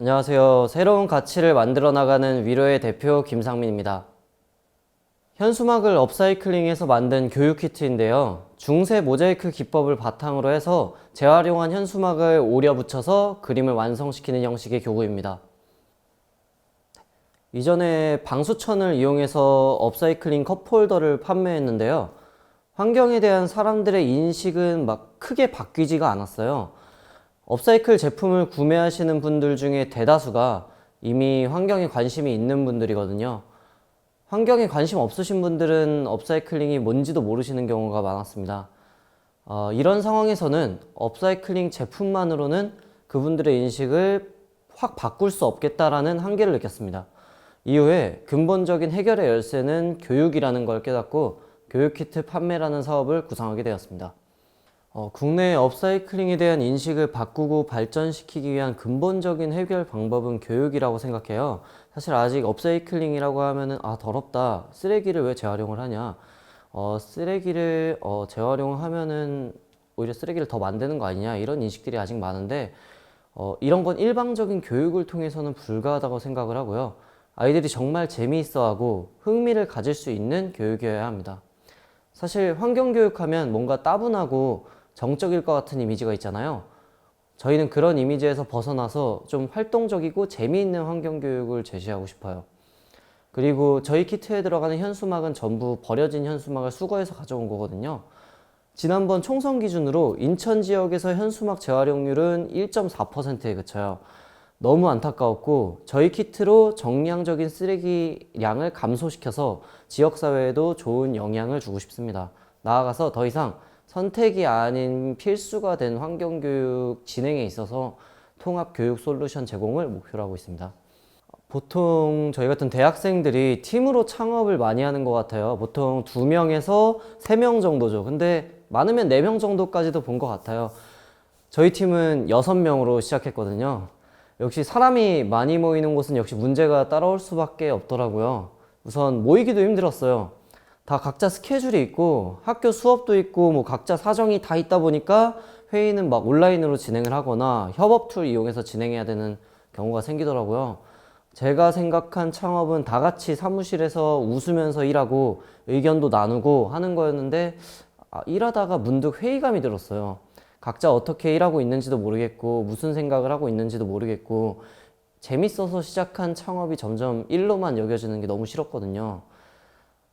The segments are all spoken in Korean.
안녕하세요. 새로운 가치를 만들어 나가는 위로의 대표 김상민입니다. 현수막을 업사이클링해서 만든 교육 키트인데요. 중세 모자이크 기법을 바탕으로 해서 재활용한 현수막을 오려 붙여서 그림을 완성시키는 형식의 교구입니다. 이전에 방수천을 이용해서 업사이클링 컵홀더를 판매했는데요. 환경에 대한 사람들의 인식은 막 크게 바뀌지가 않았어요. 업사이클 제품을 구매하시는 분들 중에 대다수가 이미 환경에 관심이 있는 분들이거든요. 환경에 관심 없으신 분들은 업사이클링이 뭔지도 모르시는 경우가 많았습니다. 어, 이런 상황에서는 업사이클링 제품만으로는 그분들의 인식을 확 바꿀 수 없겠다라는 한계를 느꼈습니다. 이후에 근본적인 해결의 열쇠는 교육이라는 걸 깨닫고 교육 키트 판매라는 사업을 구상하게 되었습니다. 어, 국내 업사이클링에 대한 인식을 바꾸고 발전시키기 위한 근본적인 해결 방법은 교육이라고 생각해요. 사실 아직 업사이클링이라고 하면은 아 더럽다 쓰레기를 왜 재활용을 하냐 어, 쓰레기를 어, 재활용하면은 오히려 쓰레기를 더 만드는 거 아니냐 이런 인식들이 아직 많은데 어, 이런 건 일방적인 교육을 통해서는 불가하다고 생각을 하고요. 아이들이 정말 재미있어하고 흥미를 가질 수 있는 교육이어야 합니다. 사실 환경교육하면 뭔가 따분하고 정적일 것 같은 이미지가 있잖아요. 저희는 그런 이미지에서 벗어나서 좀 활동적이고 재미있는 환경교육을 제시하고 싶어요. 그리고 저희 키트에 들어가는 현수막은 전부 버려진 현수막을 수거해서 가져온 거거든요. 지난번 총선 기준으로 인천 지역에서 현수막 재활용률은 1.4%에 그쳐요. 너무 안타까웠고 저희 키트로 정량적인 쓰레기량을 감소시켜서 지역사회에도 좋은 영향을 주고 싶습니다. 나아가서 더 이상 선택이 아닌 필수가 된 환경교육 진행에 있어서 통합교육 솔루션 제공을 목표로 하고 있습니다. 보통 저희 같은 대학생들이 팀으로 창업을 많이 하는 것 같아요. 보통 두 명에서 세 명 정도죠. 근데 많으면 네 명 정도까지도 본 것 같아요. 저희 팀은 여섯 명으로 시작했거든요. 역시 사람이 많이 모이는 곳은 역시 문제가 따라올 수밖에 없더라고요. 우선 모이기도 힘들었어요. 다 각자 스케줄이 있고 학교 수업도 있고 뭐 각자 사정이 다 있다 보니까 회의는 막 온라인으로 진행을 하거나 협업 툴 이용해서 진행해야 되는 경우가 생기더라고요. 제가 생각한 창업은 다 같이 사무실에서 웃으면서 일하고 의견도 나누고 하는 거였는데 아, 일하다가 문득 회의감이 들었어요. 각자 어떻게 일하고 있는지도 모르겠고 무슨 생각을 하고 있는지도 모르겠고 재밌어서 시작한 창업이 점점 일로만 여겨지는 게 너무 싫었거든요.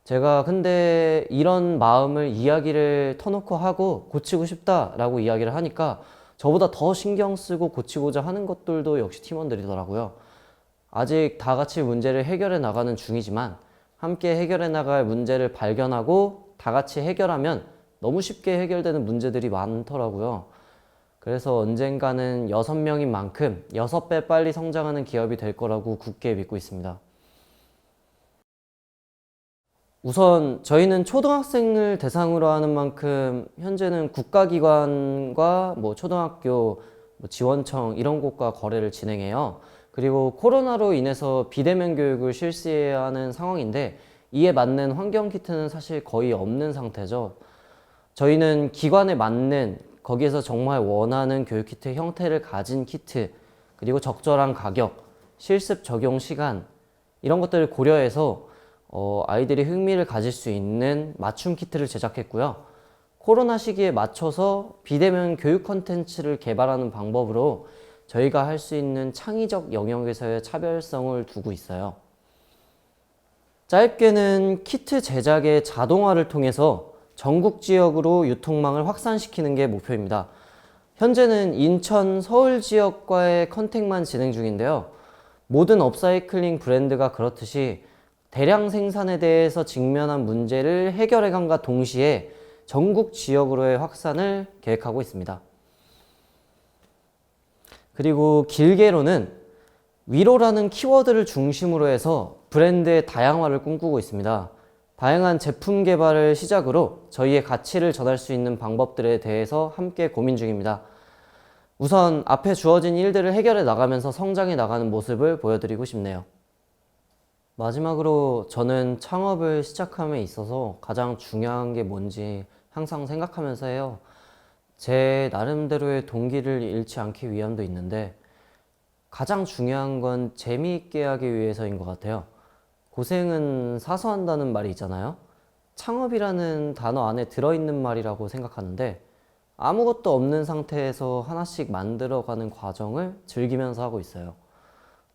제가 근데 이런 마음을 이야기를 터놓고 하고 고치고 싶다라고 이야기를 하니까 저보다 더 신경 쓰고 고치고자 하는 것들도 역시 팀원들이더라고요. 아직 다 같이 문제를 해결해 나가는 중이지만 함께 해결해 나갈 문제를 발견하고 다 같이 해결하면 너무 쉽게 해결되는 문제들이 많더라고요. 그래서 언젠가는 여섯 명인 만큼 여섯 배 빨리 성장하는 기업이 될 거라고 굳게 믿고 있습니다. 우선 저희는 초등학생을 대상으로 하는 만큼 현재는 국가기관과 뭐 초등학교 뭐 지원청 이런 곳과 거래를 진행해요. 그리고 코로나로 인해서 비대면 교육을 실시해야 하는 상황인데 이에 맞는 환경 키트는 사실 거의 없는 상태죠. 저희는 기관에 맞는 거기에서 정말 원하는 교육 키트 형태를 가진 키트 그리고 적절한 가격, 실습 적용 시간 이런 것들을 고려해서 어, 아이들이 흥미를 가질 수 있는 맞춤 키트를 제작했고요. 코로나 시기에 맞춰서 비대면 교육 컨텐츠를 개발하는 방법으로 저희가 할 수 있는 창의적 영역에서의 차별성을 두고 있어요. 짧게는 키트 제작의 자동화를 통해서 전국 지역으로 유통망을 확산시키는 게 목표입니다. 현재는 인천, 서울 지역과의 컨택만 진행 중인데요. 모든 업사이클링 브랜드가 그렇듯이 대량 생산에 대해서 직면한 문제를 해결해감과 동시에 전국 지역으로의 확산을 계획하고 있습니다. 그리고 길게로는 위로라는 키워드를 중심으로 해서 브랜드의 다양화를 꿈꾸고 있습니다. 다양한 제품 개발을 시작으로 저희의 가치를 전할 수 있는 방법들에 대해서 함께 고민 중입니다. 우선 앞에 주어진 일들을 해결해 나가면서 성장해 나가는 모습을 보여드리고 싶네요. 마지막으로 저는 창업을 시작함에 있어서 가장 중요한 게 뭔지 항상 생각하면서 해요. 제 나름대로의 동기를 잃지 않기 위함도 있는데 가장 중요한 건 재미있게 하기 위해서인 것 같아요. 고생은 사서 한다는 말이 있잖아요. 창업이라는 단어 안에 들어있는 말이라고 생각하는데 아무것도 없는 상태에서 하나씩 만들어가는 과정을 즐기면서 하고 있어요.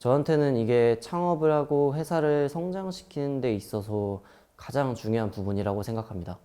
저한테는 이게 창업을 하고 회사를 성장시키는 데 있어서 가장 중요한 부분이라고 생각합니다.